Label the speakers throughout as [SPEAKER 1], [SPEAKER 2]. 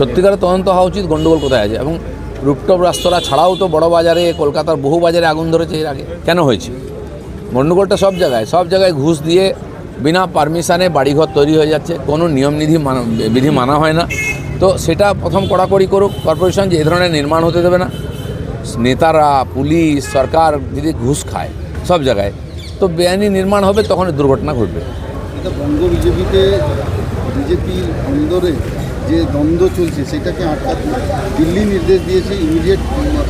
[SPEAKER 1] সত্যিকারের তদন্ত হওয়া উচিত গণ্ডগোল কোথায় আছে? এবং রুপটপ রেস্তোরাঁ ছাড়াও তো বড় বাজারে, কলকাতার বহু বাজারে আগুন ধরেছে এর আগে। কেন হয়েছে? গণ্ডগোলটা সব জায়গায় সব জায়গায় ঘুষ দিয়ে বিনা পারমিশনে বাড়িঘর তৈরি হয়ে যাচ্ছে। কোনো নিয়মনিধি মানা, বিধি মানা হয় না। তো সেটা প্রথম কড়াকড়ি করুক, কর্পোরেশন যে এই ধরনের নির্মাণ হতে দেবে না। নেতারা, পুলিশ, সরকার যদি ঘুষ খায় সব জায়গায়, তো বেআইনি নির্মাণ হবে, তখন দুর্ঘটনা ঘটবে।
[SPEAKER 2] বঙ্গ বিজেপিতে, বিজেপির অন্দরে যে দ্বন্দ্ব চলছে সেটাকে আটকাতে দিল্লি নির্দেশ দিয়েছে ইমিডিয়েট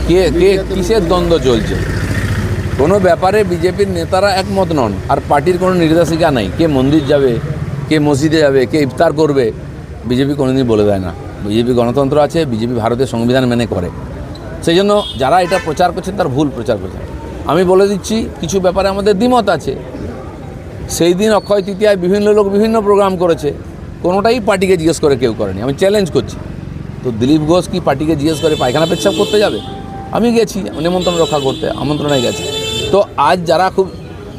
[SPEAKER 1] কে কে কিসের দ্বন্দ্ব চলছে? কোনো ব্যাপারে বিজেপির নেতারা একমত নন আর পার্টির কোনো নির্দেশিকা নাই। কে মন্দির যাবে কে মসজিদে যাবে কে ইফতার করবে বিজেপি কোনোদিন বলে দেয় না। বিজেপি গণতন্ত্র আছে বিজেপি ভারতের সংবিধান মেনে করে। সেই জন্য যারা এটা প্রচার করছেন তার ভুল প্রচার করছেন। আমি বলে দিচ্ছি কিছু ব্যাপারে আমাদের দ্বিমত আছে। সেই দিন অক্ষয় তৃতীয়ায় বিভিন্ন লোক বিভিন্ন প্রোগ্রাম করেছে। কোনোটাই পার্টিকে জিজ্ঞেস করে কেউ করেনি। আমি চ্যালেঞ্জ করছি। তো দিলীপ ঘোষ কি পার্টিকে জিজ্ঞেস করে পায়খানা পেচ্ছাপ করতে যাবে? আমি গেছি নিমন্ত্রণ রক্ষা করতে আমন্ত্রণে গেছি। তো আজ যারা খুব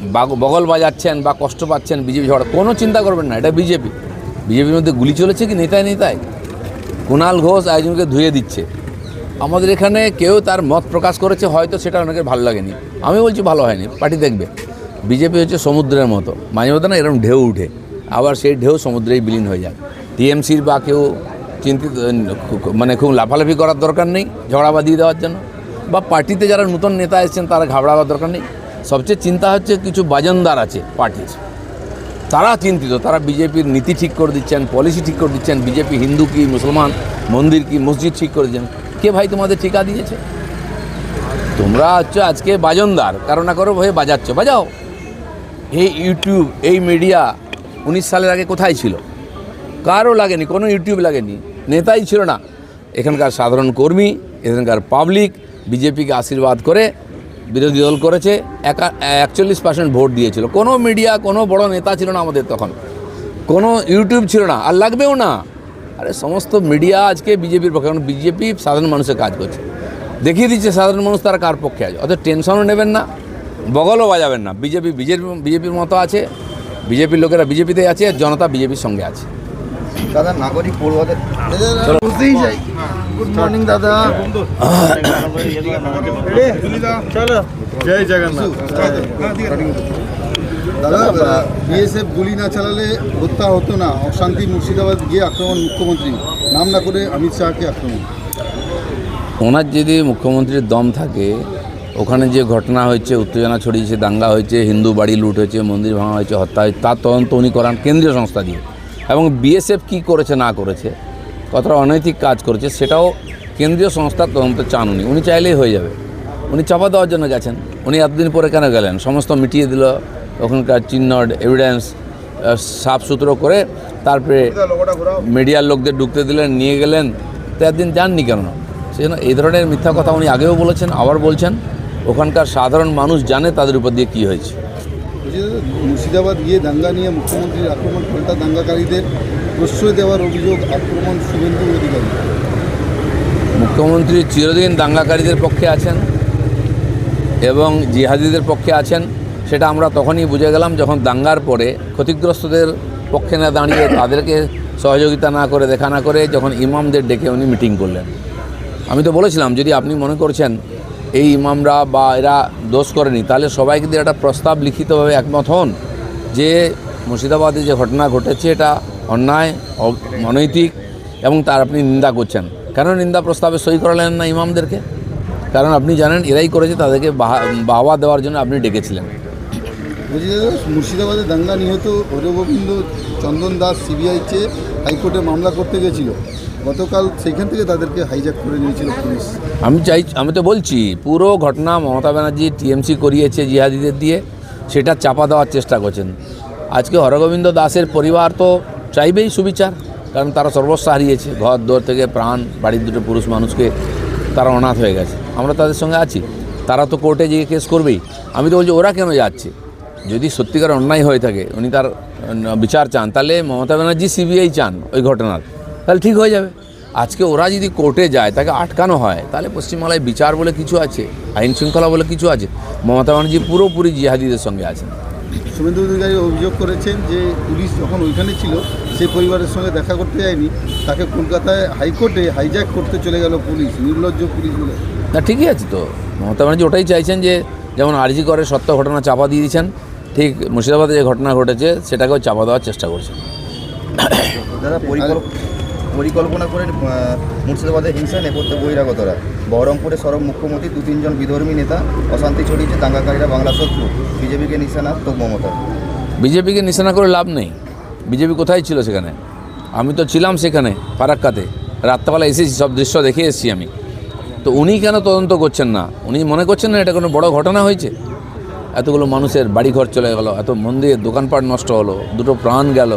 [SPEAKER 1] বাগ- বগল বাজাচ্ছেন বা কষ্ট পাচ্ছেন বিজেপি ঝড় কোনো চিন্তা করবেন না, এটা বিজেপি। বিজেপির মধ্যে গুলি চলেছে কি নেতায় নেতায়? কুণাল ঘোষ আয়োজনকে ধুয়ে দিচ্ছে। আমাদের এখানে কেউ তার মত প্রকাশ করেছে, হয়তো সেটা অনেকের ভালো লাগেনি। আমি বলছি ভালো হয়নি, পার্টি দেখবে। বিজেপি হচ্ছে সমুদ্রের মতো। মাঝে মধ্যে না এরকম ঢেউ উঠে। আবার সেই ঢেউ সমুদ্রেই বিলীন হয়ে যায় টিএমসির বা কেউ চিন্তিত মানে খুব লাফালাফি করার দরকার নেই ঝগড়া বাঁধিয়ে দেওয়ার জন্য। বা পার্টিতে যারা নতুন নেতা এসেছেন তারা ঘাবড়াবার দরকার নেই। সবচেয়ে চিন্তা হচ্ছে কিছু বাজনদার আছে পার্টির। তারা চিন্তিত, তারা বিজেপির নীতি ঠিক করে দিচ্ছেন, পলিসি ঠিক করে দিচ্ছেন, বিজেপি হিন্দু কি, মুসলমান, মন্দির কি, মসজিদ ঠিক করে দিচ্ছেন। কে ভাই তোমাদের ঠিকা দিয়েছে? তোমরা হচ্ছে আজকে বাজনদার কারও না কারও হয়ে বাজাচ্ছ। বাজাও। এই ইউটিউব এই মিডিয়া উনিশ সালের আগে কোথায় ছিল? কারও লাগেনি, কোনো ইউটিউব লাগেনি। নেতাই ছিল না। এখানকার সাধারণ কর্মী, এখানকার পাবলিক, বিজেপিকে আশীর্বাদ করে বিরোধী দল করেছে, একা একচল্লিশ পার্সেন্ট ভোট দিয়েছিল। কোনো মিডিয়া কোনো বড় নেতা ছিল না আমাদের তখন। কোনো ইউটিউব ছিল না। আর লাগবেও না। আরে সমস্ত মিডিয়া আজকে বিজেপির পক্ষে, কারণ বিজেপি সাধারণ মানুষের কাজ করছে। দেখিয়ে দিচ্ছে সাধারণ মানুষ তারা কার পক্ষে আছে। অত টেনশনও নেবেন না। বগলও বাজাবেন না। বিজেপি বিজেপি, বিজেপির মতো আছে। বিজেপির লোকেরা বিজেপিতে আছে আর জনতা বিজেপির সঙ্গে আছে।
[SPEAKER 2] দাদা নাগরিক পড়ুয়াদের বুঝতেই চাই। গুড মর্নিং দাদা।
[SPEAKER 3] জয় জগন্নাথ।
[SPEAKER 2] দাদা বিএসএফ গুলি না চালালে হত্যা হতো না। অশান্তি মুর্শিদাবাদ গিয়ে আক্রমণ মুখ্যমন্ত্রী। নাম না করে অমিত শাহকে আক্রমণ।
[SPEAKER 1] ওনার যদি মুখ্যমন্ত্রীর দম থাকে ওখানে যে ঘটনা হয়েছে, উত্তেজনা ছড়িয়েছে, দাঙ্গা হয়েছে, হিন্দু বাড়ি লুট হয়েছে, মন্দির ভাঙা হয়েছে, হত্যা হয়েছে, তার তদন্ত উনি করান কেন্দ্রীয় সংস্থা দিয়ে। এবং বিএসএফ কী করেছে, না করেছে, কতটা অনৈতিক কাজ করেছে, সেটাও কেন্দ্রীয় সংস্থার তদন্ত চান উনি। উনি চাইলেই হয়ে যাবে। উনি চাপা দেওয়ার জন্য গেছেন। উনি এতদিন পরে কেন গেলেন? সমস্ত মিটিয়ে দিল, ওখানকার চিহ্ন এভিডেন্স সাফ সুতরো করে তারপরে মিডিয়ার লোকদের ঢুকতে দিলেন, নিয়ে গেলেন। তো একদিন যাননি কেন? সেই জন্য এই ধরনের মিথ্যা কথা উনি আগেও বলেছেন, আবার বলছেন। ওখানকার সাধারণ মানুষ জানে তাদের উপর দিয়ে কী হয়েছে।
[SPEAKER 2] মুর্শিদাবাদ গিয়ে দাঙ্গা নিয়ে মুখ্যমন্ত্রীর আক্রমণ পাল্টা দাঙ্গাকারীদের প্রশ্রয় দেওয়ার অভিযোগ আক্রমণ শুভেন্দু অধিকারী।
[SPEAKER 1] মুখ্যমন্ত্রী চিরদিন দাঙ্গাকারীদের পক্ষে আছেন এবং জিহাদিদের পক্ষে আছেন সেটা আমরা তখনই বুঝে গেলাম যখন দাঙ্গার পরে ক্ষতিগ্রস্তদের পক্ষে না দাঁড়িয়ে তাদেরকে সহযোগিতা না করে দেখা না করে যখন ইমামদের ডেকে উনি মিটিং করলেন। আমি তো বলেছিলাম যদি আপনি মনে করছেন এই ইমামরা বা এরা দোষ করেনি। তাহলে সবাইকে দিয়ে একটা প্রস্তাব লিখিতভাবে একমত হন যে মুর্শিদাবাদে যে ঘটনা ঘটেছে, এটা অন্যায় অনৈতিক এবং তার আপনি নিন্দা করছেন। কেন নিন্দা প্রস্তাবে সই করালেন না ইমামদেরকে? কারণ আপনি জানেন এরাই করেছে, তাদেরকে বাহা- বাহবা দেওয়ার জন্য আপনি ডেকেছিলেন।
[SPEAKER 2] মুর্শিদাবাদে দাঙ্গা নিহত হরগোবিন্দ চন্দন দাস সিবিআই চেয়ে হাইকোর্টে মামলা করতে গেছিল। গতকাল সেইখান থেকে তাদেরকে হাইজ্যাক করে নিয়েছিল পুলিশ।
[SPEAKER 1] আমি চাই, আমি তো বলছি, পুরো ঘটনা মমতা ব্যানার্জি টিএমসি করিয়েছে জিহাদিদের দিয়ে, সেটা চাপা দেওয়ার চেষ্টা করছেন। আজকে হরগোবিন্দ দাসের পরিবার তো চাইবেই সুবিচার, কারণ তারা সর্বস্ব হারিয়েছে। ঘর, দোর থেকে প্রাণ, বাড়ির দুটো পুরুষ মানুষকে তারা অনাথ হয়ে গেছে। আমরা তাদের সঙ্গে আছি। তারা তো কোর্টে গিয়ে কেস করবেই। আমি তো বলছি, ওরা কেন যাচ্ছে? যদি সত্যিকার অন্যায় হয়ে থাকে, উনি তার বিচার চান, তাহলে মমতা ব্যানার্জি সিবিআই চান ওই ঘটনার। তাহলে ঠিক হয়ে যাবে। আজকে ওরা যদি কোর্টে যায় তাকে আটকানো হয় তাহলে পশ্চিমবাংলায় বিচার বলে কিছু আছে আইন শৃঙ্খলা বলে কিছু আছে? মমতা ব্যানার্জি পুরোপুরি জিহাদিদের সঙ্গে আছেন।
[SPEAKER 2] শুভেন্দু অধিকারী অভিযোগ করেছেন যে পুলিশ যখন ওইখানে ছিল সেই পরিবারের সঙ্গে দেখা করতে যায়নি তাকে কলকাতায় হাইকোর্টে হাইজ্যাক করতে চলে গেল পুলিশ নির্লজ্জ পুলিশ বলে।
[SPEAKER 1] না ঠিকই আছে তো। মমতা ব্যানার্জি ওটাই চাইছেন যে যেমন আরজি করে সত্য ঘটনা চাপা দিয়ে দিয়েছেন ঠিক মুর্শিদাবাদে যে ঘটনা ঘটেছে সেটাকেও চাপা দেওয়ার চেষ্টা করছেন।
[SPEAKER 3] যারা পরিকল্প- পরিকল্পনা করে মুর্শিদাবাদে হিংসা নেপথ্যে বহিরাগতরা। বহরমপুরে সরব মুখ্যমন্ত্রী দু তিনজন বিধর্মী নেতা, অশান্তি ছড়িয়েছে দাঙ্গাকারীরা বাংলা শত্রু। বিজেপিকে নিশানা তো মমতা।
[SPEAKER 1] বিজেপিকে নিশানা করে লাভ নেই। বিজেপি কোথায় ছিল সেখানে? আমি তো ছিলাম সেখানে ফারাক্কাতে রাত্রেবেলা এসেছি, সব দৃশ্য দেখে এসেছি আমি। তো উনি কেন তদন্ত করছেন না? উনি মনে করছেন না এটা কোনো বড় ঘটনা হয়েছে? এতগুলো মানুষের বাড়িঘর চলে গেল, এত মন্দির দোকানপাট নষ্ট হলো, দুটো প্রাণ গেল,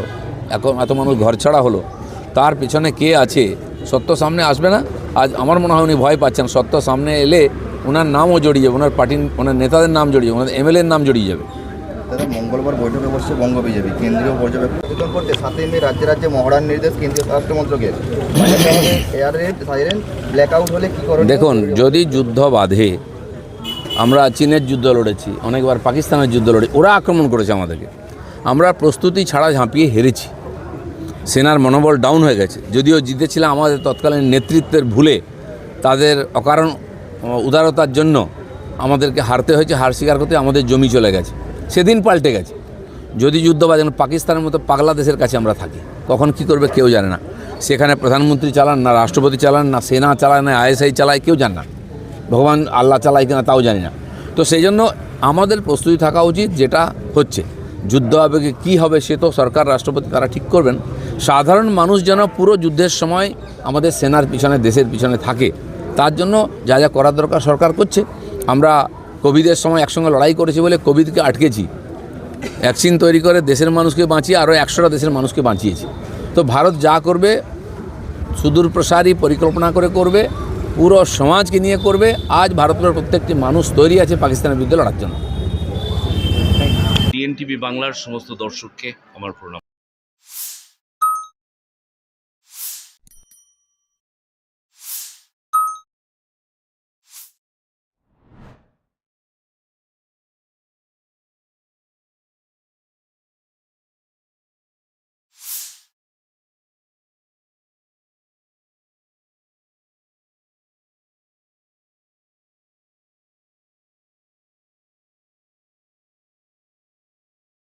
[SPEAKER 1] এখন এত মানুষ ঘর ছাড়া হলো। তার পিছনে কে আছে? সত্য সামনে আসবে না? আজ আমার মনে হয় উনি ভয় পাচ্ছেন। সত্য সামনে এলে ওনার নামও জড়িয়ে যাবে ওনার পার্টির ওনার নেতাদের নাম জড়িয়ে যাবে ওনার এমএলএর নাম জড়িয়ে যাবে।
[SPEAKER 3] মঙ্গলবার বৈঠকে বসছে বঙ্গ বিজেপি। কেন্দ্রীয় পর্যবেক্ষণ করতে সাতই মে রাজ্যে রাজ্যে মহড়ার নির্দেশ কেন্দ্রীয় স্বরাষ্ট্রমন্ত্রকের। Air raid siren black out হলে কি করণীয়?
[SPEAKER 1] দেখুন যদি যুদ্ধ বাঁধে আমরা চীনের যুদ্ধ লড়েছি অনেকবার পাকিস্তানের যুদ্ধ লড়ে ওরা আক্রমণ করেছে আমাদেরকে। আমরা প্রস্তুতি ছাড়া ঝাঁপিয়ে হেরেছি। সেনার মনোবল ডাউন হয়ে গেছে। যদিও জিতেছিলাম আমাদের তৎকালীন নেতৃত্বের ভুলে, তাদের অকারণ উদারতার জন্য আমাদেরকে হারতে হয়েছে, হার স্বীকার করতে আমাদের জমি চলে গেছে। সেদিন পাল্টে গেছে। যদি যুদ্ধ বাজে পাকিস্তানের মতো পাগলা দেশের কাছে আমরা থাকি, কখন কি করবে কেউ জানে না। সেখানে প্রধানমন্ত্রী চালান না, রাষ্ট্রপতি চালান না, সেনা চালায় না, আইএসআই চালায়, কেউ জানে না। ভগবান আল্লাহ চালায় কিনা তাও জানি না। তো সেই জন্য আমাদের প্রস্তুতি থাকা উচিত, যেটা হচ্ছে, যুদ্ধ আবেগে কী হবে সে তো সরকার, রাষ্ট্রপতি তারা ঠিক করবেন। সাধারণ মানুষ যেন পুরো যুদ্ধের সময় আমাদের সেনার পিছনে, দেশের পিছনে থাকে। তার জন্য যা যা করার দরকার সরকার করছে। আমরা কোভিডের সময় একসঙ্গে লড়াই করেছি বলে কোভিডকে আটকেছি। ভ্যাকসিন তৈরি করে দেশের মানুষকে বাঁচিয়ে আরও একশোটা দেশের মানুষকে বাঁচিয়েছি। তো ভারত যা করবে, সুদূর প্রসারী পরিকল্পনা করে করবে, পুরো সমাজকে নিয়ে করবে। আজ ভারতের প্রত্যেকটি মানুষ তৈরি আছে পাকিস্তানের বিরুদ্ধে লড়ার জন্য।
[SPEAKER 4] বাংলার সমস্ত দর্শককে আমার প্রণাম।